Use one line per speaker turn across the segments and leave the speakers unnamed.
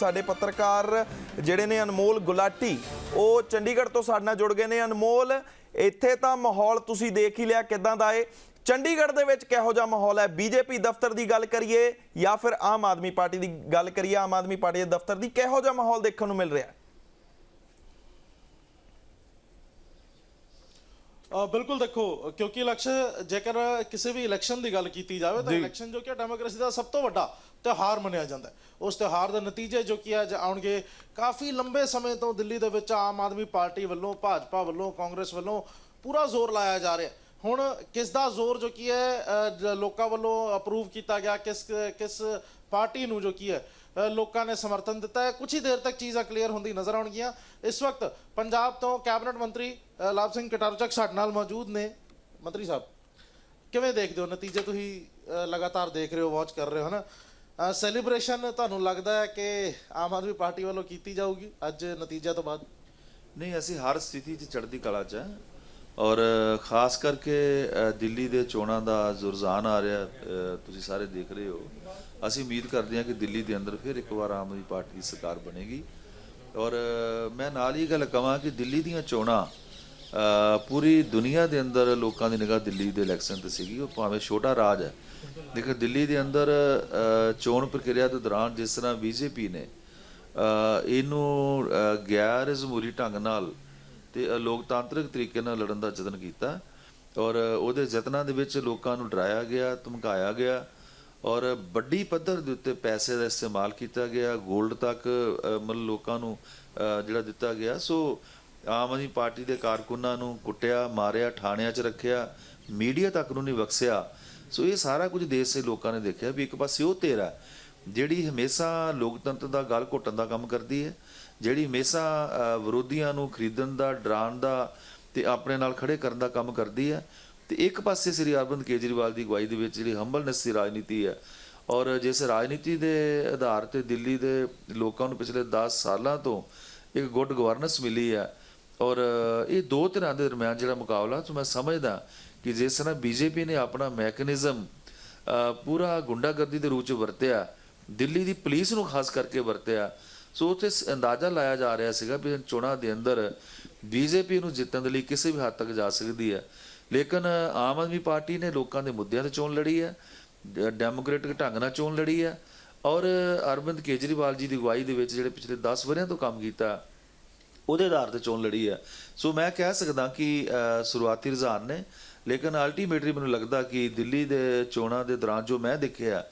ਸਾਡੇ ਪੱਤਰਕਾਰ ਜਿਹੜੇ ਨੇ ਅਨਮੋਲ ਗੁਲਾਟੀ, ਉਹ ਚੰਡੀਗੜ੍ਹ ਤੋਂ ਸਾਡੇ ਨਾਲ ਜੁੜ ਗਏ ਨੇ। ਅਨਮੋਲ, ਇੱਥੇ ਤਾਂ ਮਾਹੌਲ ਤੁਸੀਂ ਦੇਖ ਹੀ ਲਿਆ ਕਿਦਾਂ ਦਾ ਏ। ਚੰਡੀਗੜ੍ਹ ਦੇ ਵਿੱਚ ਕਿਹੋ ਜਿਹਾ ਮਾਹੌਲ ਹੈ? ਬੀਜੇਪੀ ਦਫ਼ਤਰ ਦੀ ਗੱਲ ਕਰੀਏ ਜਾਂ ਫਿਰ ਆਮ ਆਦਮੀ ਪਾਰਟੀ ਦੀ ਗੱਲ ਕਰੀਏ? ਆਮ ਆਦਮੀ ਪਾਰਟੀ ਦੇ ਦਫ਼ਤਰ ਦੀ ਕਿਹੋ ਜਿਹਾ ਮਾਹੌਲ ਦੇਖਣ ਨੂੰ ਮਿਲ ਰਿਹਾ? ਹੈ
ਬਿਲਕੁਲ ਦੇਖੋ ਕਿਉਂਕਿ ਇਲੈਕਸ਼ਨ ਜੇਕਰ ਕਿਸੇ ਵੀ ਇਲੈਕਸ਼ਨ ਦੀ ਗੱਲ ਕੀਤੀ ਜਾਵੇ ਤਾਂ ਇਲੈਕਸ਼ਨ ਜੋ ਕਿ ਡੈਮੋਕ੍ਰੇਸੀ ਦਾ ਸਭ ਤੋਂ ਵੱਡਾ ਤਿਉਹਾਰ ਮੰਨਿਆ ਜਾਂਦਾ ਉਸ ਤਿਉਹਾਰ ਦੇ ਨਤੀਜੇ ਜੋ ਕਿ ਅੱਜ ਆਉਣਗੇ ਕਾਫੀ ਲੰਬੇ ਸਮੇਂ ਤੋਂ ਦਿੱਲੀ ਦੇ ਵਿੱਚ ਆਮ ਆਦਮੀ ਪਾਰਟੀ ਵੱਲੋਂ ਭਾਜਪਾ ਵੱਲੋਂ ਕਾਂਗਰਸ ਵੱਲੋਂ ਪੂਰਾ ਜ਼ੋਰ ਲਾਇਆ ਜਾ ਰਿਹਾ ਹੁਣ ਕਿਸ ਦਾ ਜ਼ੋਰ ਜੋ ਕੀ ਹੈ ਲੋਕਾਂ ਵੱਲੋਂ ਅਪਰੂਵ ਕੀਤਾ ਗਿਆ, ਕਿਸ ਕਿਸ ਪਾਰਟੀ ਨੂੰ ਜੋ ਕੀ ਹੈ ਲੋਕਾਂ ਨੇ ਸਮਰਥਨ ਦਿੱਤਾ ਹੈ ਕੁਝ ਹੀ ਦੇਰ ਤੱਕ ਚੀਜ਼ਾਂ ਕਲੀਅਰ ਹੁੰਦੀ ਨਜ਼ਰ ਆਉਣਗੀਆਂ। ਇਸ ਵਕਤ ਪੰਜਾਬ ਤੋਂ ਕੈਬਨਿਟ ਮੰਤਰੀ ਲਾਭ ਸਿੰਘ ਕਟਾਰਚਕ ਸਾਡੇ ਨਾਲ ਮੌਜੂਦ ਨੇ। ਮੰਤਰੀ ਸਾਹਿਬ, ਕਿਵੇਂ ਦੇਖਦੇ ਹੋ? ਨਤੀਜੇ ਤੁਸੀਂ ਲਗਾਤਾਰ ਦੇਖ ਰਹੇ ਹੋ ਵਾਚ ਕਰ ਰਹੇ ਹੋ, ਹਨਾ? ਸੈਲੀਬ੍ਰੇਸ਼ਨ ਤੁਹਾਨੂੰ ਲੱਗਦਾ ਹੈ ਕਿ ਆਮ ਆਦਮੀ ਪਾਰਟੀ ਵੱਲੋਂ ਕੀਤੀ ਜਾਊਗੀ ਅੱਜ ਨਤੀਜੇ ਤੋਂ ਬਾਅਦ?
ਨਹੀਂ, ਅਸੀਂ ਹਰ ਸਥਿਤੀ 'ਚ ਚੜ੍ਹਦੀ ਕਲਾ 'ਚ ਔਰ ਖਾਸ ਕਰਕੇ ਦਿੱਲੀ ਦੇ ਚੋਣਾਂ ਦਾ ਜੋ ਰੁਝਾਨ ਆ ਰਿਹਾ ਤੁਸੀਂ ਸਾਰੇ ਦੇਖ ਰਹੇ ਹੋ। ਅਸੀਂ ਉਮੀਦ ਕਰਦੇ ਹਾਂ ਕਿ ਦਿੱਲੀ ਦੇ ਅੰਦਰ ਫਿਰ ਇੱਕ ਵਾਰ ਆਮ ਆਦਮੀ ਪਾਰਟੀ ਦੀ ਸਰਕਾਰ ਬਣੇਗੀ। ਔਰ ਮੈਂ ਨਾਲ ਹੀ ਗੱਲ ਕਹਾਂ ਕਿ ਦਿੱਲੀ ਦੀਆਂ ਚੋਣਾਂ ਪੂਰੀ ਦੁਨੀਆ ਦੇ ਅੰਦਰ ਲੋਕਾਂ ਦੀ ਨਿਗਾਹ ਦਿੱਲੀ ਦੇ ਇਲੈਕਸ਼ਨ ਤੇ ਸੀਗੀ। ਉਹ ਭਾਵੇਂ ਛੋਟਾ ਰਾਜ ਹੈ। ਦੇਖੋ, ਦਿੱਲੀ ਦੇ ਅੰਦਰ ਚੋਣ ਪ੍ਰਕਿਰਿਆ ਦੇ ਦੌਰਾਨ ਜਿਸ ਤਰ੍ਹਾਂ ਬੀਜੇਪੀ ਨੇ ਇਹਨੂੰ ਗੈਰ ਜਮਹੂਰੀ ਢੰਗ ਨਾਲ ਤੇ ਲੋਕਤਾਂਤਰਿਕ ਤਰੀਕੇ ਨਾਲ ਲੜਨ ਦਾ ਯਤਨ ਕੀਤਾ ਔਰ ਉਹਦੇ ਯਤਨਾਂ ਦੇ ਵਿੱਚ ਲੋਕਾਂ ਨੂੰ ਡਰਾਇਆ ਗਿਆ, ਧਮਕਾਇਆ ਗਿਆ ਔਰ ਵੱਡੀ ਪੱਧਰ ਦੇ ਉੱਤੇ ਪੈਸੇ ਦਾ ਇਸਤੇਮਾਲ ਕੀਤਾ ਗਿਆ 골ਡ ਤੱਕ ਮਤਲਬ ਲੋਕਾਂ ਨੂੰ ਜਿਹੜਾ ਦਿੱਤਾ ਗਿਆ। ਸੋ, ਆਮ ਆਦਮੀ ਪਾਰਟੀ ਦੇ ਕਾਰਕੁਨਾਂ ਨੂੰ ਕੁੱਟਿਆ, ਮਾਰਿਆ ਥਾਣਿਆਂ 'ਚ ਰੱਖਿਆ, ਮੀਡੀਆ ਤੱਕ ਨੂੰ ਨਹੀਂ ਬਖਸ਼ਿਆ। ਸੋ ਇਹ ਸਾਰਾ ਕੁਝ ਦੇਸ਼ ਦੇ ਲੋਕਾਂ ਨੇ ਦੇਖਿਆ ਵੀ ਇੱਕ ਪਾਸੇ ਉਹ ਤੇਰਾ ਜਿਹੜੀ ਹਮੇਸ਼ਾ ਲੋਕਤੰਤਰ ਦਾ ਗਲ ਘੁੱਟਣ ਦਾ ਕੰਮ ਕਰਦੀ ਹੈ ਜਿਹੜੀ ਹਮੇਸ਼ਾ ਵਿਰੋਧੀਆਂ ਨੂੰ ਖਰੀਦਣ ਦਾ, ਡਰਾਉਣ ਦਾ ਤੇ ਆਪਣੇ ਨਾਲ ਖੜੇ ਕਰਨ ਦਾ ਕੰਮ ਕਰਦੀ ਹੈ। ਤੇ ਇੱਕ ਪਾਸੇ ਸ੍ਰੀ ਅਰਵਿੰਦ ਕੇਜਰੀਵਾਲ ਦੀ ਅਗਵਾਈ ਦੇ ਵਿੱਚ ਜਿਹੜੀ ਹੰਬਲਨੈਸ ਦੀ ਰਾਜਨੀਤੀ ਹੈ ਔਰ ਜਿਸ ਰਾਜਨੀਤੀ ਦੇ ਆਧਾਰ ਤੇ ਦਿੱਲੀ ਦੇ ਲੋਕਾਂ ਨੂੰ ਪਿਛਲੇ 10 ਸਾਲਾਂ ਤੋਂ ਇੱਕ ਗੁੱਡ ਗਵਰਨੈਂਸ ਮਿਲੀ ਹੈ ਔਰ ਇਹ ਦੋ ਤਰ੍ਹਾਂ ਦੇ ਦਰਮਿਆਨ ਜਿਹੜਾ ਮੁਕਾਬਲਾ ਸੋ ਮੈਂ ਸਮਝਦਾ ਕਿ ਜਿਸ ਤਰ੍ਹਾਂ ਬੀਜੇਪੀ ਨੇ ਆਪਣਾ ਮੈਕੈਨਿਜ਼ਮ ਪੂਰਾ ਗੁੰਡਾਗਰਦੀ ਦੇ ਰੂਪ ਚ ਵਰਤਿਆ, ਦਿੱਲੀ ਦੀ ਪੁਲਿਸ ਨੂੰ ਖਾਸ ਕਰਕੇ ਵਰਤਿਆ ਸੋ ਉੱਥੇ ਸ- ਅੰਦਾਜ਼ਾ ਲਾਇਆ ਜਾ ਰਿਹਾ ਸੀਗਾ ਵੀ ਚੋਣਾਂ ਦੇ ਅੰਦਰ ਬੀਜੇਪੀ ਨੂੰ ਜਿੱਤਣ ਦੇ ਲਈ ਕਿਸੇ ਵੀ ਹੱਦ ਤੱਕ ਜਾ ਸਕਦੀ ਹੈ। ਲੇਕਿਨ ਆਮ ਆਦਮੀ ਪਾਰਟੀ ਨੇ ਲੋਕਾਂ ਦੇ ਮੁੱਦਿਆਂ ਤੇ ਚੋਣ ਲੜੀ ਹੈ, ਡ- ਡੈਮੋਕ੍ਰੈਟਿਕ ਢੰਗ ਨਾਲ ਚੋਣ ਲੜੀ ਹੈ ਔਰ ਅਰਵਿੰਦ ਕੇਜਰੀਵਾਲ ਜੀ ਦੀ ਅਗਵਾਈ ਦੇ ਵਿੱਚ ਜਿਹੜੇ ਪਿਛਲੇ 10 ਵਰ੍ਹਿਆਂ ਤੋਂ ਕੰਮ ਕੀਤਾ, ਉਹਦੇ ਆਧਾਰ ਤੇ ਚੋਣ ਲੜੀ ਹੈ। ਸੋ ਮੈਂ ਕਹਿ ਸਕਦਾ ਕਿ ਸ਼ੁਰੂਆਤੀ ਰੁਝਾਨ ਨੇ, ਲੇਕਿਨ ਅਲਟੀਮੇਟਲੀ ਮੈਨੂੰ ਲੱਗਦਾ ਕਿ ਦਿੱਲੀ ਦੇ ਚੋਣਾਂ ਦੇ ਦੌਰਾਨ ਜੋ ਮੈਂ ਦੇਖਿਆ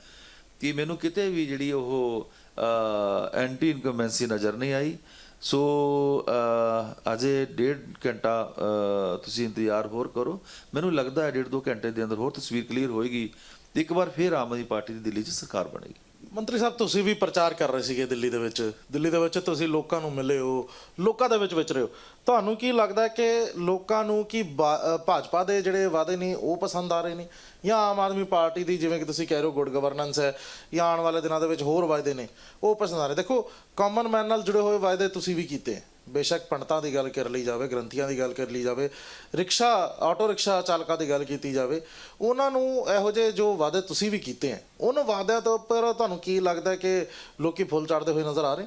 ਕਿ ਮੈਨੂੰ ਕਿਤੇ ਵੀ ਜਿਹੜੀ ਉਹ ਐਂਟੀ ਇਨਕਮਬੈਂਸੀ ਨਜ਼ਰ ਨਹੀਂ ਆਈ। ਸੋ ਅ, ਅਜੇ ਡੇਢ ਘੰਟਾ ਤੁਸੀਂ ਇੰਤਜ਼ਾਰ ਹੋਰ ਕਰੋ। ਮੈਨੂੰ ਲੱਗਦਾ ਹੈ ਡੇਢ ਦੋ ਘੰਟੇ ਦੇ ਅੰਦਰ ਹੋਰ ਤਸਵੀਰ ਕਲੀਅਰ ਹੋਏਗੀ। ਇੱਕ ਵਾਰ ਫਿਰ ਆਮ ਆਦਮੀ ਪਾਰਟੀ ਦੀ ਦਿੱਲੀ 'ਚ ਸਰਕਾਰ ਬਣੇਗੀ।
ਮੰਤਰੀ ਸਾਹਿਬ, ਤੁਸੀਂ ਵੀ ਪ੍ਰਚਾਰ ਕਰ ਰਹੇ ਸੀਗੇ ਦਿੱਲੀ ਦੇ ਵਿੱਚ। ਦਿੱਲੀ ਦੇ ਵਿੱਚ ਤੁਸੀਂ ਲੋਕਾਂ ਨੂੰ ਮਿਲੇ ਹੋ, ਲੋਕਾਂ ਦੇ ਵਿੱਚ ਵਿਚਰੇ ਹੋ। ਤੁਹਾਨੂੰ ਕੀ ਲੱਗਦਾ ਕਿ ਲੋਕਾਂ ਨੂੰ ਕੀ ਬਾ- ਭਾਜਪਾ ਦੇ ਜਿਹੜੇ ਵਾਅਦੇ ਨੇ, ਉਹ ਪਸੰਦ ਆ ਰਹੇ ਨੇ? ਜਾਂ ਆਮ ਆਦਮੀ ਪਾਰਟੀ ਦੀ, ਜਿਵੇਂ ਕਿ ਤੁਸੀਂ ਕਹਿ ਰਹੇ ਹੋ ਗੁੱਡ ਗਵਰਨੈਂਸ ਹੈ, ਜਾਂ ਆਉਣ ਵਾਲੇ ਦਿਨਾਂ ਦੇ ਵਿੱਚ ਹੋਰ ਵਾਅਦੇ ਨੇ, ਉਹ ਪਸੰਦ ਆ ਰਹੇ ਦੇਖੋ ਕਾਮਨ ਮੈਨ ਨਾਲ ਜੁੜੇ ਹੋਏ ਵਾਅਦੇ ਤੁਸੀਂ ਵੀ ਕੀਤੇ। ਬੇਸ਼ੱਕ ਪੰਡਤਾਂ ਦੀ ਗੱਲ ਕਰ ਲਈ ਜਾਵੇ, ਗ੍ਰੰਥੀਆਂ ਦੀ ਗੱਲ ਕਰ ਲਈ ਜਾਵੇ, ਰਿਕਸ਼ਾ, ਆਟੋ ਰਿਕਸ਼ਾ ਚਾਲਕਾਂ ਦੀ ਗੱਲ ਕੀਤੀ ਜਾਵੇ, ਉਹਨਾਂ ਨੂੰ ਇਹੋ ਜਿਹੇ ਜੋ ਵਾਅਦੇ ਤੁਸੀਂ ਵੀ ਕੀਤੇ ਹੈ, ਉਹਨਾਂ ਵਾਅਦਿਆਂ ਤੋਂ ਉੱਪਰ ਤੁਹਾਨੂੰ ਕੀ ਲੱਗਦਾ ਕਿ ਲੋਕੀ ਫੁੱਲ ਚੜਦੇ ਹੋਏ ਨਜ਼ਰ ਆ ਰਹੇ?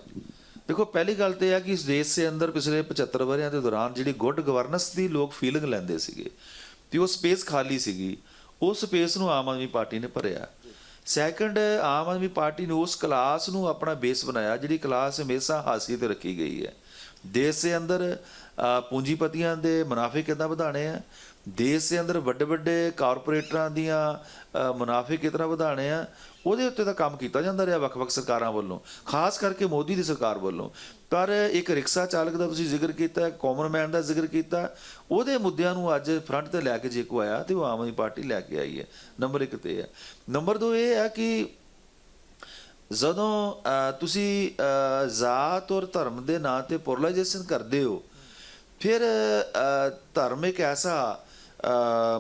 ਦੇਖੋ, ਪਹਿਲੀ ਗੱਲ ਤੇ ਇਹ ਹੈ ਕਿ ਇਸ ਦੇਸ਼ ਦੇ ਅੰਦਰ ਪਿਛਲੇ 75 ਵਰਿਆਂ ਦੇ ਦੌਰਾਨ ਜਿਹੜੀ ਗੁੱਡ ਗਵਰਨੈਂਸ ਦੀ ਲੋਕ ਫੀਲਿੰਗ ਲੈਂਦੇ ਸੀਗੇ, ਤੇ ਉਹ ਸਪੇਸ ਖਾਲੀ ਸੀਗੀ ਉਸ ਸਪੇਸ ਨੂੰ ਆਮ ਆਦਮੀ ਪਾਰਟੀ ਨੇ ਭਰਿਆ। ਸੈਕੰਡ ਆਮ ਆਦਮੀ ਪਾਰਟੀ ਨੇ ਉਸ ਕਲਾਸ ਨੂੰ ਆਪਣਾ ਬੇਸ ਬਣਾਇਆ, ਜਿਹੜੀ ਕਲਾਸ ਹਮੇਸ਼ਾ ਹਾਸੀ ਤੇ ਰੱਖੀ ਗਈ ਹੈ। ਦੇਸ਼ ਦੇ ਅੰਦਰ ਪੂੰਜੀਪਤੀਆਂ ਦੇ ਮੁਨਾਫੇ ਕਿੱਦਾਂ ਵਧਾਣੇ ਆ? ਦੇਸ਼ ਦੇ ਅੰਦਰ ਵੱਡੇ ਵੱਡੇ ਕਾਰਪੋਰੇਟਰਾਂ ਦੀਆਂ ਅ, ਮੁਨਾਫੇ ਕਿਤਨਾ ਵਧਾਣੇ ਆ? ਉਹਦੇ ਉੱਤੇ ਤਾਂ ਕੰਮ ਕੀਤਾ ਜਾਂਦਾ ਰਿਹਾ ਵੱਖ-ਵੱਖ ਸਰਕਾਰਾਂ ਵੱਲੋਂ ਖਾਸ ਕਰਕੇ ਮੋਦੀ ਦੀ ਸਰਕਾਰ ਵੱਲੋਂ। ਪਰ ਇੱਕ ਰਿਕਸ਼ਾ ਚਾਲਕ ਦਾ ਤੁਸੀਂ ਜ਼ਿਕਰ ਕੀਤਾ ਕਾਮਨ ਮੈਨ ਦਾ ਜ਼ਿਕਰ ਕੀਤਾ ਉਹਦੇ ਮੁੱਦਿਆਂ ਨੂੰ ਅੱਜ ਫਰੰਟ ਤੇ ਲੈ ਕੇ ਜੇ ਕੋ ਆਇਆ ਤੇ ਉਹ ਆਮ ਆਦਮੀ ਪਾਰਟੀ ਲੈ ਕੇ ਆਈ ਹੈ। ਨੰਬਰ 1 ਤੇ ਹੈ ਨੰਬਰ 2 ਇਹ ਹੈ ਕਿ ਜਦੋਂ ਤੁਸੀਂ ਜ਼ਾਤ ਔਰ ਧਰਮ ਦੇ ਨਾਂ ਤੇ ਪੋਲਰਾਈਜੇਸ਼ਨ ਕਰਦੇ ਹੋ ਫਿਰ ਧਰਮ ਇੱਕ ਐਸਾ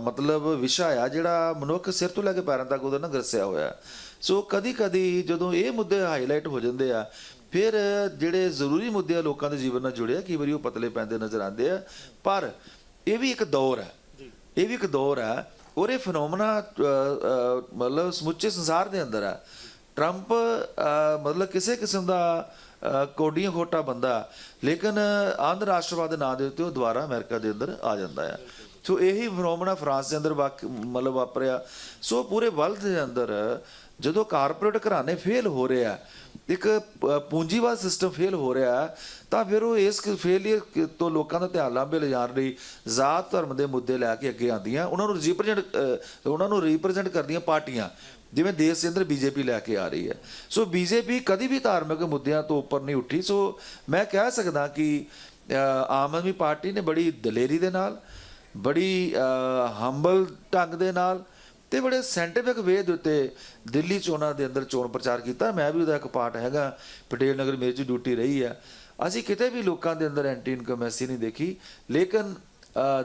ਮਤਲਬ ਵਿਸ਼ਾ ਆ ਜਿਹੜਾ ਮਨੁੱਖ ਸਿਰ ਤੋਂ ਲੈ ਕੇ ਪੈਰਾਂ ਤੱਕ ਉਹਦਾ ਨਾ ਗਰਸਿਆ ਹੋਇਆ। ਸੋ ਕਦੀ ਕਦੀ ਜਦੋਂ ਇਹ ਮੁੱਦੇ ਹਾਈਲਾਈਟ ਹੋ ਜਾਂਦੇ ਆ ਫਿਰ ਜਿਹੜੇ ਜ਼ਰੂਰੀ ਮੁੱਦੇ ਆ ਲੋਕਾਂ ਦੇ ਜੀਵਨ ਨਾਲ ਜੁੜੇ ਆ ਕਈ ਵਾਰੀ ਉਹ ਪਤਲੇ ਪੈਂਦੇ ਨਜ਼ਰ ਆਉਂਦੇ ਆ। ਪਰ ਇਹ ਵੀ ਇੱਕ ਦੌਰ ਹੈ ਇਹ ਵੀ ਇੱਕ ਦੌਰ ਹੈ ਔਰ ਇਹ ਫਨੋਮਨਾ ਮਤਲਬ ਸਮੁੱਚੇ ਸੰਸਾਰ ਦੇ ਅੰਦਰ ਹੈ ਟਰੰਪ ਮਤਲਬ ਕਿਸੇ ਕਿਸਮ ਦਾ ਕੋਡੀਆਂ ਖੋਟਾ ਬੰਦਾ, ਲੇਕਿਨ ਆਂਧ ਰਾਸ਼ਟਰਵਾਦ ਨਾਂ ਦੇ ਉੱਤੇ ਉਹ ਦੁਬਾਰਾ ਅਮਰੀਕਾ ਦੇ ਅੰਦਰ ਆ ਜਾਂਦਾ ਹੈ ਸੋ ਇਹੀ ਫਰੋਮਣਾ ਫਰਾਂਸ ਦੇ ਅੰਦਰ ਵਾਕ- ਮਤਲਬ ਵਾਪਰਿਆ। ਸੋ ਪੂਰੇ ਵਰਲਡ ਦੇ ਅੰਦਰ ਜਦੋਂ ਕਾਰਪੋਰੇਟ ਘਰਾਣੇ ਫੇਲ ਹੋ ਰਿਹਾ ਇੱਕ ਪੂੰਜੀਵਾਦ ਸਿਸਟਮ ਫੇਲ ਹੋ ਰਿਹਾ, ਤਾਂ ਫਿਰ ਉਹ ਇਸ ਫੇਲੀਅਰ ਤੋਂ ਲੋਕਾਂ ਦਾ ਧਿਆਨ ਲਾਂਬੇ ਲਿਜਾਣ ਲਈ ਜ਼ਾਤ ਧਰਮ ਦੇ ਮੁੱਦੇ ਲੈ ਕੇ ਅੱਗੇ ਆਉਂਦੀਆਂ। ਉਹਨਾਂ ਨੂੰ ਰਿਪਰੈਜ਼ੈਂਟ ਉਹਨਾਂ ਨੂੰ ਰਿਪਰੈਜ਼ੈਂਟ ਕਰਦੀਆਂ ਪਾਰਟੀਆਂ। ਜਿਵੇਂ ਦੇਸ਼ ਦੇ ਅੰਦਰ ਬੀਜੇਪੀ ਲੈ ਕੇ ਆ ਰਹੀ ਹੈ। ਸੋ ਬੀਜੇਪੀ ਕਦੀ ਵੀ ਧਾਰਮਿਕ ਮੁੱਦਿਆਂ ਤੋਂ ਉੱਪਰ ਨਹੀਂ ਉੱਠੀ। ਸੋ ਮੈਂ ਕਹਿ ਸਕਦਾ ਕਿ ਆਮ ਆਦਮੀ ਪਾਰਟੀ ਨੇ ਬੜੀ ਦਲੇਰੀ ਦੇ ਨਾਲ, ਬੜੀ ਹੰਬਲ ਢੰਗ ਦੇ ਨਾਲ ਤੇ ਬੜੇ ਸਾਇੰਟਿਫਿਕ ਵੇ ਦੇ ਉੱਤੇ ਦਿੱਲੀ ਚੋਣਾਂ ਦੇ ਅੰਦਰ ਚੋਣ ਪ੍ਰਚਾਰ ਕੀਤਾ। ਮੈਂ ਵੀ ਉਹਦਾ ਇੱਕ ਪਾਰਟ ਹੈਗਾ। ਪਟੇਲ ਨਗਰ ਮੇਰੀ 'ਚ ਡਿਊਟੀ ਰਹੀ ਹੈ। ਅਸੀਂ ਕਿਤੇ ਵੀ ਲੋਕਾਂ ਦੇ ਅੰਦਰ ਐਂਟੀ ਇਨਕਮੈਸੀ ਨਹੀਂ ਦੇਖੀ। ਲੇਕਿਨ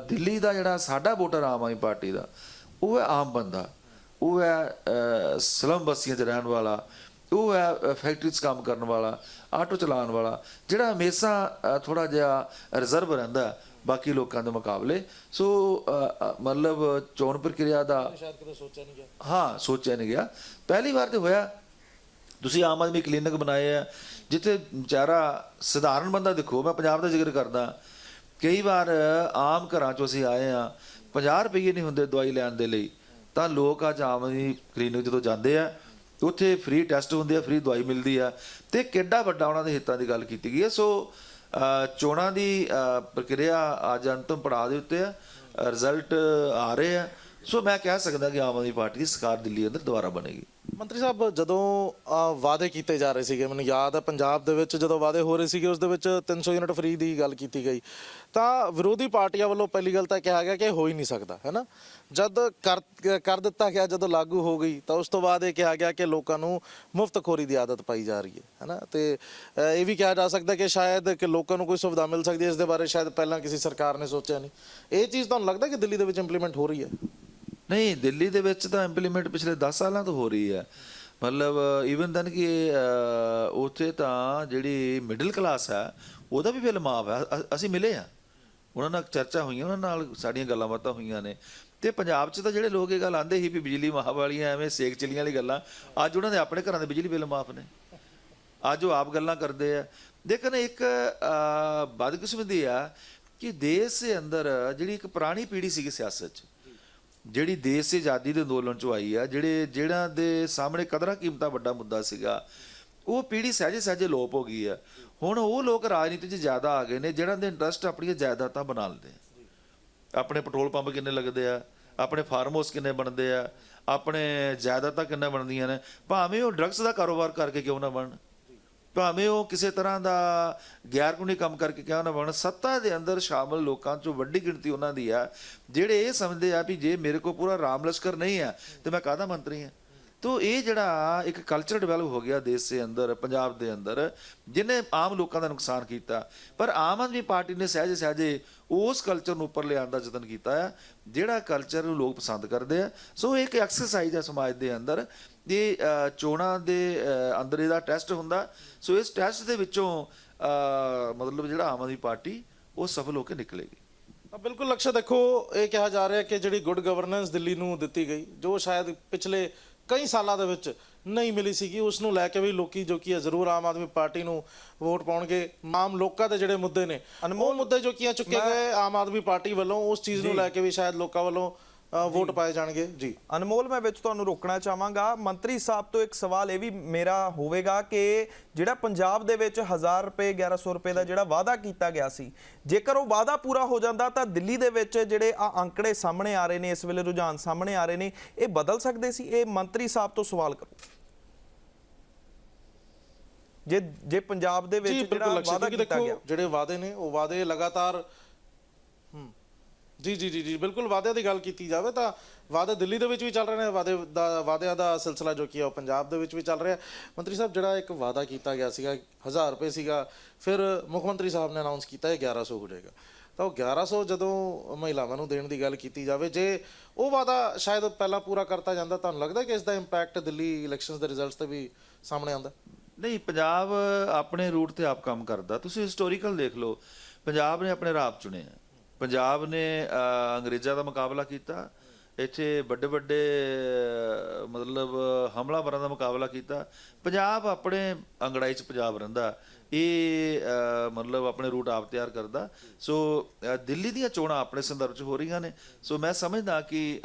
ਦਿੱਲੀ ਦਾ ਜਿਹੜਾ ਸਾਡਾ ਵੋਟਰ ਆਮ ਆਦਮੀ ਪਾਰਟੀ ਦਾ, ਉਹ ਹੈ ਆਮ ਬੰਦਾ। ਉਹ ਹੈ ਸਲਮ ਬਸਤੀਆਂ 'ਚ ਰਹਿਣ ਵਾਲਾ ਉਹ ਹੈ ਫੈਕਟਰੀ 'ਚ ਕੰਮ ਕਰਨ ਵਾਲਾ ਆਟੋ ਚਲਾਉਣ ਵਾਲਾ ਜਿਹੜਾ ਹਮੇਸ਼ਾ ਥੋੜਾ ਜਿਹਾ ਰਿਜ਼ਰਵ ਰਹਿੰਦਾ ਬਾਕੀ ਲੋਕਾਂ ਦੇ ਮੁਕਾਬਲੇ। ਸੋ ਮਤਲਬ ਚੋਣ ਪ੍ਰਕਿਰਿਆ ਦਾ
ਸ਼ਾਇਦ ਕਦੇ ਸੋਚਿਆ ਨਹੀਂ ਗਿਆ।
ਹਾਂ ਸੋਚਿਆ ਨਹੀਂ ਗਿਆ। ਪਹਿਲੀ ਵਾਰ ਤੇ ਹੋਇਆ। ਤੁਸੀਂ ਆਮ ਆਦਮੀ ਕਲੀਨਿਕ ਬਣਾਏ ਆ ਜਿੱਥੇ ਵਿਚਾਰਾ ਸਧਾਰਨ ਬੰਦਾ ਦੇਖੋ ਮੈਂ ਪੰਜਾਬ ਦਾ ਜ਼ਿਕਰ ਕਰਦਾ। ਕਈ ਵਾਰ ਆਮ ਘਰਾਂ ਚੋਂ ਅਸੀਂ ਆਏ ਆ 50 ਰੁਪਏ ਨਹੀਂ ਹੁੰਦੇ ਦਵਾਈ ਲੈਣ ਦੇ ਲਈ। ਤਾਂ ਲੋਕ ਅੱਜ ਆਮ ਆਦਮੀ ਕਲੀਨਿਕ ਜਦੋਂ ਜਾਂਦੇ ਆ, ਉੱਥੇ ਫ੍ਰੀ ਟੈਸਟ ਹੁੰਦੇ ਆ ਫ੍ਰੀ ਦਵਾਈ ਮਿਲਦੀ ਆ ਤੇ ਕਿੱਡਾ ਵੱਡਾ ਉਹਨਾਂ ਦੇ ਹਿੱਤਾਂ ਦੀ ਗੱਲ ਕੀਤੀ ਗਈ ਹੈ। ਸੋ ਚੋਣਾਂ ਦੀ ਪ੍ਰਕਿਰਿਆ ਅੱਜ ਅੰਤਮ ਪੜਾਅ ਦੇ ਉੱਤੇ ਆ ਰਿਜ਼ਲਟ ਆ ਰਹੇ ਆ। ਸੋ ਮੈਂ ਕਹਿ ਸਕਦਾ ਕਿ ਆਮ ਆਦਮੀ ਪਾਰਟੀ ਦੀ ਸਰਕਾਰ ਦਿੱਲੀ ਅੰਦਰ ਦੁਬਾਰਾ ਬਣੇਗੀ।
ਮੰਤਰੀ ਸਾਹਿਬ, ਜਦੋਂ ਵਾਅਦੇ ਕੀਤੇ ਜਾ ਰਹੇ ਸੀਗੇ, ਮੈਨੂੰ ਯਾਦ ਹੈ ਪੰਜਾਬ ਦੇ ਵਿੱਚ ਜਦੋਂ ਵਾਅਦੇ ਹੋ ਰਹੇ ਸੀਗੇ, ਉਸ ਦੇ ਵਿੱਚ 300 ਯੂਨਿਟ ਫ੍ਰੀ ਦੀ ਗੱਲ ਕੀਤੀ ਗਈ। ਤਾਂ ਵਿਰੋਧੀ ਪਾਰਟੀਆਂ ਵੱਲੋਂ ਪਹਿਲੀ ਗੱਲ ਤਾਂ ਕਿਹਾ ਗਿਆ ਕਿ ਹੋ ਹੀ ਨਹੀਂ ਸਕਦਾ, ਹੈ ਨਾ? ਜਦ ਕਰ ਕਰ ਦਿੱਤਾ ਗਿਆ, ਜਦੋਂ ਲਾਗੂ ਹੋ ਗਈ, ਤਾਂ ਉਸ ਤੋਂ ਬਾਅਦ ਇਹ ਕਿਹਾ ਗਿਆ ਕਿ ਲੋਕਾਂ ਨੂੰ ਮੁਫਤਖੋਰੀ ਦੀ ਆਦਤ ਪਾਈ ਜਾ ਰਹੀ ਹੈ ਹੈ ਨਾ? ਤੇ ਇਹ ਵੀ ਕਿਹਾ ਜਾ ਸਕਦਾ ਕਿ ਸ਼ਾਇਦ ਕਿ ਲੋਕਾਂ ਨੂੰ ਕੋਈ ਸੁਵਿਧਾ ਮਿਲ ਸਕਦੀ ਹੈ, ਇਸ ਦੇ ਬਾਰੇ ਸ਼ਾਇਦ ਪਹਿਲਾਂ ਕਿਸੇ ਸਰਕਾਰ ਨੇ ਸੋਚਿਆ ਨਹੀਂ। ਇਹ ਚੀਜ਼ ਤੁਹਾਨੂੰ ਲੱਗਦਾ ਕਿ ਦਿੱਲੀ ਦੇ ਵਿੱਚ ਇੰਪਲੀਮੈਂਟ ਹੋ ਰਹੀ ਹੈ?
ਨਹੀਂ ਦਿੱਲੀ ਦੇ ਵਿੱਚ ਤਾਂ ਇੰਪਲੀਮੈਂਟ ਪਿਛਲੇ 10 ਸਾਲਾਂ ਤੋਂ ਹੋ ਰਹੀ ਹੈ। ਮਤਲਬ ਈਵਨ ਦਨ ਕਿ ਉੱਥੇ ਤਾਂ ਜਿਹੜੀ ਮਿਡਲ ਕਲਾਸ ਹੈ ਉਹਦਾ ਵੀ ਬਿੱਲ ਮਾਫ ਹੈ। ਅਸੀਂ ਮਿਲੇ ਆ ਉਹਨਾਂ ਨਾਲ ਚਰਚਾ ਹੋਈਆਂ ਉਹਨਾਂ ਨਾਲ ਸਾਡੀਆਂ ਗੱਲਾਂ ਬਾਤਾਂ ਹੋਈਆਂ ਨੇ। ਤੇ ਪੰਜਾਬ 'ਚ ਤਾਂ ਜਿਹੜੇ ਲੋਕ ਇਹ ਗੱਲ ਆਂਦੇ ਸੀ ਵੀ ਬਿਜਲੀ ਮਾਫ ਵਾਲੀਆਂ ਐਵੇਂ ਸੇਕ ਚਲੀਆਂ ਵਾਲੀ ਗੱਲਾਂ ਅੱਜ ਉਹਨਾਂ ਦੇ ਆਪਣੇ ਘਰਾਂ ਦੇ ਬਿਜਲੀ ਬਿੱਲ ਮਾਫ ਨੇ। ਅੱਜ ਉਹ ਆਪ ਗੱਲਾਂ ਕਰਦੇ ਆ। ਲੇਕਿਨ ਇੱਕ ਅਹ, ਬਦਕਿਸਮਤੀ ਆ ਕਿ ਦੇਸ਼ ਦੇ ਅੰਦਰ ਜਿਹੜੀ ਇੱਕ ਪੁਰਾਣੀ ਪੀੜ੍ਹੀ ਸੀਗੀ ਸਿਆਸਤ 'ਚ ਜਿਹੜੀ ਦੇਸ਼ ਦੀ ਆਜ਼ਾਦੀ ਦੇ ਅੰਦੋਲਨ ਚੋਂ ਆਈ ਆ, ਜਿਹੜੇ ਜਿਹੜਾ ਦੇ ਸਾਹਮਣੇ ਕਦਰਾਂ ਕੀਮਤਾਂ ਵੱਡਾ ਮੁੱਦਾ ਸੀਗਾ, ਉਹ ਪੀੜ੍ਹੀ ਸਹਿਜੇ ਸਹਿਜੇ ਲੋਪ ਹੋ ਗਈ ਆ। ਹੁਣ ਉਹ ਲੋਕ ਰਾਜਨੀਤੀ 'ਚ ਜ਼ਿਆਦਾ ਆ ਗਏ ਨੇ, ਜਿਹਨਾਂ ਦੇ ਇੰਟਰਸਟ ਆਪਣੀਆਂ ਜਾਇਦਾਦਾਂ ਬਣਾ ਲੈਂਦੇ ਆ। ਆਪਣੇ ਪੈਟਰੋਲ ਪੰਪ ਕਿੰਨੇ ਲੱਗਦੇ ਆ, ਆਪਣੇ ਫਾਰਮ ਹਾਊਸ ਕਿੰਨੇ ਬਣਦੇ ਆ, ਆਪਣੇ ਜਾਇਦਾਦਾਂ ਕਿੰਨੇ ਬਣਦੀਆਂ ਨੇ, ਭਾਵੇਂ ਉਹ ਡਰੱਗਸ ਦਾ ਕਾਰੋਬਾਰ ਕਰਕੇ ਕਿਉਂ ਨਾ ਬਣ ਭਾਵੇਂ ਉਹ ਕਿਸੇ ਤਰ੍ਹਾਂ ਦਾ ਗੈਰ ਕੰਮ ਕਰਕੇ ਕਿਹਾ ਨਾ ਬਣ, ਸੱਤਾ ਦੇ ਅੰਦਰ ਸ਼ਾਮਲ ਲੋਕਾਂ ਚੋਂ ਵੱਡੀ ਗਿਣਤੀ ਉਹਨਾਂ ਦੀ ਆ, ਜਿਹੜੇ ਇਹ ਸਮਝਦੇ ਆ ਵੀ ਜੇ ਮੇਰੇ ਕੋਲ ਪੂਰਾ ਰਾਮ ਲਸ਼ਕਰ ਨਹੀਂ ਆ, ਤੇ ਮੈਂ ਕਾਹਦਾ ਮੰਤਰੀ ਆ? ਤੋ ਇਹ ਜਿਹੜਾ ਇੱਕ ਕਲਚਰ ਡਿਵੈਲਪ ਹੋ ਗਿਆ ਦੇਸ਼ ਦੇ ਅੰਦਰ, ਪੰਜਾਬ ਦੇ ਅੰਦਰ, ਜਿਹਨੇ ਆਮ ਲੋਕਾਂ ਦਾ ਨੁਕਸਾਨ ਕੀਤਾ। ਪਰ ਆਮ ਆਦਮੀ ਪਾਰਟੀ ਨੇ ਸਹਿਜੇ ਸਹਿਜੇ ਉਸ ਕਲਚਰ ਨੂੰ ਉੱਪਰ ਲਿਆਉਣ ਦਾ ਯਤਨ ਕੀਤਾ ਆ ਜਿਹੜਾ ਕਲਚਰ ਨੂੰ ਲੋਕ ਪਸੰਦ ਕਰਦੇ ਆ। ਸੋ ਇਹ ਇੱਕ ਐਕਸਰਸਾਈਜ਼ ਆ ਸਮਾਜ ਦੇ ਅੰਦਰ ਇਹ ਚੋਣਾਂ ਦੇ ਅੰਦਰ ਇਹਦਾ ਟੈਸਟ ਹੁੰਦਾ। ਸੋ ਇਸ ਟੈਸਟ ਦੇ ਵਿੱਚੋਂ ਮਤਲਬ ਜਿਹੜਾ ਆਮ ਆਦਮੀ ਪਾਰਟੀ, ਉਹ ਸਫਲ ਹੋ ਕੇ ਨਿਕਲੇਗੀ।
ਬਿਲਕੁਲ, ਲਕਸ਼ਾ ਦੇਖੋ, ਇਹ ਕਿਹਾ ਜਾ ਰਿਹਾ ਕਿ ਜਿਹੜੀ ਗੁੱਡ ਗਵਰਨੈਂਸ ਦਿੱਲੀ ਨੂੰ ਦਿੱਤੀ ਗਈ, ਜੋ ਸ਼ਾਇਦ ਪਿਛਲੇ ਕਈ ਸਾਲਾਂ ਦੇ ਵਿੱਚ ਨਹੀਂ ਮਿਲੀ ਸੀਗੀ। ਉਸ ਨੂੰ ਲੈ ਕੇ ਵੀ ਲੋਕੀ ਜੋ ਕੀ ਹੈ ਜ਼ਰੂਰ ਆਮ ਆਦਮੀ ਪਾਰਟੀ ਨੂੰ ਵੋਟ ਪਾਉਣਗੇ। ਆਮ ਲੋਕਾਂ ਦੇ ਜਿਹੜੇ ਮੁੱਦੇ ਨੇ ਉਹ ਮੁੱਦੇ ਜੋ ਕੀ ਆ ਚੁੱਕੇ ਗਏ ਆਮ ਆਦਮੀ ਪਾਰਟੀ ਵੱਲੋਂ। ਉਸ ਚੀਜ਼ ਨੂੰ ਲੈ ਕੇ ਵੀ ਸ਼ਾਇਦ ਲੋਕਾਂ ਵੱਲੋਂ ਵੋਟ ਪਾਏ ਜਾਣਗੇ ਜੀ।
ਅਨਮੋਲ ਮੈਂ ਵਿੱਚ ਤੁਹਾਨੂੰ ਰੋਕਣਾ ਚਾਹਾਂਗਾ। ਮੰਤਰੀ ਸਾਹਿਬ ਤੋਂ ਇੱਕ ਸਵਾਲ ਇਹ ਵੀ ਮੇਰਾ ਹੋਵੇਗਾ ਕਿ ਜਿਹੜਾ ਪੰਜਾਬ ਦੇ ਵਿੱਚ 1000 ਰੁਪਏ 1100 ਰੁਪਏ ਦਾ ਜਿਹੜਾ ਵਾਅਦਾ ਕੀਤਾ ਗਿਆ ਸੀ ਜੇਕਰ ਉਹ ਵਾਅਦਾ ਪੂਰਾ ਹੋ ਜਾਂਦਾ ਤਾਂ ਦਿੱਲੀ ਦੇ ਵਿੱਚ ਜਿਹੜੇ ਆ ਅੰਕੜੇ ਸਾਹਮਣੇ ਆ ਰਹੇ ਨੇ ਇਸ ਵੇਲੇ ਰੁਝਾਨ ਸਾਹਮਣੇ ਆ ਰਹੇ ਨੇ ਇਹ ਬਦਲ ਸਕਦੇ ਸੀ? ਇਹ ਮੰਤਰੀ ਸਾਹਿਬ ਤੋਂ ਸਵਾਲ ਕਰੋ। ਜੇ ਜੇ ਪੰਜਾਬ ਦੇ ਵਿੱਚ ਜਿਹੜਾ ਵਾਅਦਾ ਕੀਤਾ ਗਿਆ।
ਜਿਹੜੇ ਵਾਅਦੇ ਨੇ ਉਹ ਵਾਅਦੇ ਲਗਾਤਾਰ ਜੀ ਜੀ ਜੀ ਜੀ, ਬਿਲਕੁਲ ਵਾਅਦਿਆਂ ਦੀ ਗੱਲ ਕੀਤੀ ਜਾਵੇ ਤਾਂ ਵਾਅਦੇ ਦਿੱਲੀ ਦੇ ਵਿੱਚ ਵੀ ਚੱਲ ਰਹੇ ਨੇ, ਵਾਅਦੇ ਦਾ, ਵਾਅਦਿਆਂ ਦਾ ਸਿਲਸਿਲਾ ਜੋ ਕੀ ਹੈ ਉਹ ਪੰਜਾਬ ਦੇ ਵਿੱਚ ਵੀ ਚੱਲ ਰਿਹਾ। ਮੰਤਰੀ ਸਾਹਿਬ, ਜਿਹੜਾ ਇੱਕ ਵਾਅਦਾ ਕੀਤਾ ਗਿਆ ਸੀਗਾ 1000 ਰੁਪਏ ਸੀਗਾ, ਫਿਰ ਮੁੱਖ ਮੰਤਰੀ ਸਾਹਿਬ ਨੇ ਅਨਾਉਂਸ ਕੀਤਾ ਇਹ 1100 ਹੋ ਜਾਏਗਾ। ਤਾਂ ਉਹ 1100 ਜਦੋਂ ਮਹਿਲਾਵਾਂ ਨੂੰ ਦੇਣ ਦੀ ਗੱਲ ਕੀਤੀ ਜਾਵੇ, ਜੇ ਉਹ ਵਾਅਦਾ ਸ਼ਾਇਦ ਪਹਿਲਾਂ ਪੂਰਾ ਕਰਤਾ ਜਾਂਦਾ, ਤੁਹਾਨੂੰ ਲੱਗਦਾ ਕਿ ਇਸ ਦਾ ਇੰਪੈਕਟ ਦਿੱਲੀ ਇਲੈਕਸ਼ਨਸ ਦੇ ਰਿਜ਼ਲਟਸ ਤੇ ਵੀ ਸਾਹਮਣੇ ਆਉਂਦਾ?
ਨਹੀਂ, ਪੰਜਾਬ ਆਪਣੇ ਰੂਟ ਤੇ ਆਪ ਕੰਮ ਕਰਦਾ। ਤੁਸੀਂ ਹਿਸਟੋਰੀਕਲ ਦੇਖ ਲਓ, ਪੰਜਾਬ ਨੇ ਆਪਣੇ ਰਾਹ ਚੁਣੇ ਆ। ਪੰਜਾਬ ਨੇ ਅੰਗਰੇਜ਼ਾਂ ਦਾ ਮੁਕਾਬਲਾ ਕੀਤਾ। ਇੱਥੇ ਵੱਡੇ ਵੱਡੇ ਮਤਲਬ ਹਮਲਾਵਰਾਂ ਦਾ ਮੁਕਾਬਲਾ ਕੀਤਾ। ਪੰਜਾਬ ਆਪਣੇ ਅੰਗੜਾਈ ਚ ਪੰਜਾਬ ਰਹਿੰਦਾ। ਇਹ ਮਤਲਬ ਆਪਣੇ ਰੂਟ ਆਪ ਤਿਆਰ ਕਰਦਾ। ਸੋ ਦਿੱਲੀ ਦੀਆਂ ਚੋਣਾਂ ਆਪਣੇ ਸੰਦਰਭ 'ਚ ਹੋ ਰਹੀਆਂ ਨੇ। ਸੋ ਮੈਂ ਸਮਝਦਾ ਕਿ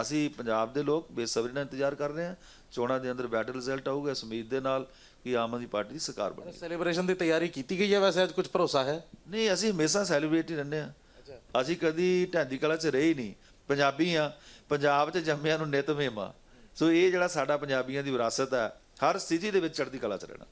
ਅਸੀਂ ਪੰਜਾਬ ਦੇ ਲੋਕ ਬੇਸਬਰੀ ਨਾਲ ਇੰਤਜ਼ਾਰ ਕਰ ਰਹੇ ਹਾਂ। ਚੋਣਾਂ ਦੇ ਅੰਦਰ ਬੈਟਰ ਰਿਜ਼ਲਟ ਆਊਗਾ ਇਸ ਉਮੀਦ ਦੇ ਨਾਲ। ਕਿ ਆਮ ਆਦਮੀ ਪਾਰਟੀ ਦੀ ਸਰਕਾਰ ਬਣੇ
ਸੈਲੀਬ੍ਰੇਸ਼ਨ ਦੀ ਤਿਆਰੀ ਕੀਤੀ ਗਈ ਹੈ ਵੈਸੇ ਅੱਜ ਕੁਝ ਭਰੋਸਾ ਹੈ
ਨਹੀਂ ਅਸੀਂ ਹਮੇਸ਼ਾ ਸੈਲੀਬ੍ਰੇਟ ਹੀ ਰਹਿੰਦੇ ਆ ਅਸੀਂ ਕਦੀ ਢਾਂਦੀ ਕਲਾ 'ਚ ਰਹੇ ਹੀ ਨਹੀਂ ਪੰਜਾਬੀ ਆ ਪੰਜਾਬ 'ਚ ਜੰਮਿਆਂ ਨੂੰ ਨਿਤ ਮਹਿਮਾ ਸੋ ਇਹ ਜਿਹੜਾ ਸਾਡਾ ਪੰਜਾਬੀਆਂ ਦੀ ਵਿਰਾਸਤ ਹੈ ਹਰ ਸਥਿਤੀ ਦੇ ਵਿੱਚ ਚੜ੍ਹਦੀ ਕਲਾ 'ਚ ਰਹਿਣਾ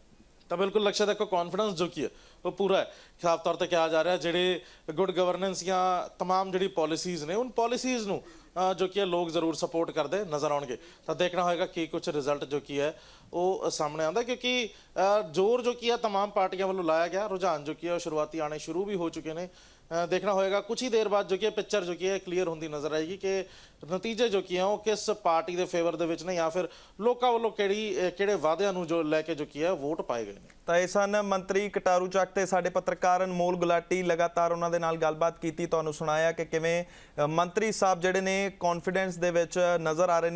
ਤਾਂ ਬਿਲਕੁਲ ਲਕਸ਼ਯ ਦੇਖੋ ਕੌਨਫੀਡੈਂਸ ਜੋ ਕੀ ਹੈ ਉਹ ਪੂਰਾ ਹੈ ਖਾਸ ਤੌਰ ਤੇ ਕਿਹਾ ਜਾ ਰਿਹਾ ਜਿਹੜੇ ਗੁੱਡ ਗਵਰਨੈਂਸ ਜਾਂ तमाम ਜਿਹੜੀ ਪਾਲਿਸੀਜ਼ ਨੇ ਉਨ ਪਾਲਿਸੀਜ਼ ਨੂੰ ਅਹ, ਜੋ ਕੀ ਹੈ ਲੋਕ ਜ਼ਰੂਰ ਸਪੋਰਟ ਕਰਦੇ ਨਜ਼ਰ ਆਉਣਗੇ ਤਾਂ ਦੇਖਣਾ ਹੋਏਗਾ ਕੀ ਕੁਝ ਰਿਜ਼ਲਟ ਜੋ ਕੀ ਹੈ ਉਹ ਸਾਹਮਣੇ ਆਉਂਦਾ ਕਿਉਂਕਿ ਅਹ, ਜ਼ੋਰ ਜੋ ਕੀ ਹੈ तमाम ਪਾਰਟੀਆਂ ਵੱਲੋਂ ਲਾਇਆ ਗਿਆ ਰੁਝਾਨ ਜੋ ਕੀ ਹੈ ਉਹ ਸ਼ੁਰੂਆਤੀ ਆਣੇ ਸ਼ੁਰੂ ਵੀ ਹੋ ਚੁੱਕੇ ਨੇ ਅਹ, ਦੇਖਣਾ ਹੋਏਗਾ ਕੁਝ ਹੀ ਦੇਰ ਬਾਅਦ ਜੋ ਕੀ ਹੈ ਪਿਕਚਰ ਜੋ ਕੀ ਹੈ ਕਲੀਅਰ ਹੁੰਦੀ ਨਜ਼ਰ ਆਏਗੀ ਕਿ ਨਤੀਜੇ ਜੋ ਕਿ ਹੈ ਉਹ ਕਿਸ ਪਾਰਟੀ ਦੇ ਫੇਵਰ ਦੇ ਵਿੱਚ ਨੇ ਜਾਂ ਫਿਰ ਲੋਕਾਂ ਵੱਲੋਂ ਕਿਹੜੀ ਕਿਹੜੇ ਵਾਅਦਿਆਂ ਨੂੰ ਜੋ ਲੈ ਕੇ ਜੋ ਕੀ ਹੈ ਵੋਟ ਪਾਏ ਗਏ ਨੇ।
ਤਾਂ ਇਹ ਸਨ ਮੰਤਰੀ ਕਟਾਰੂ ਚੱਕ ਤੇ ਸਾਡੇ ਪੱਤਰਕਾਰ ਅਨਮੋਲ ਗੁਲਾਟੀ ਲਗਾਤਾਰ ਉਹਨਾਂ ਦੇ ਨਾਲ ਗੱਲਬਾਤ ਕੀਤੀ ਤੁਹਾਨੂੰ ਸੁਣਾਇਆ ਕਿ ਕਿਵੇਂ ਮੰਤਰੀ ਸਾਹਿਬ ਜਿਹੜੇ ਨੇ ਕੌਨਫੀਡੈਂਸ ਦੇ ਵਿੱਚ ਨਜ਼ਰ ਆ ਰਹੇ ਨੇ।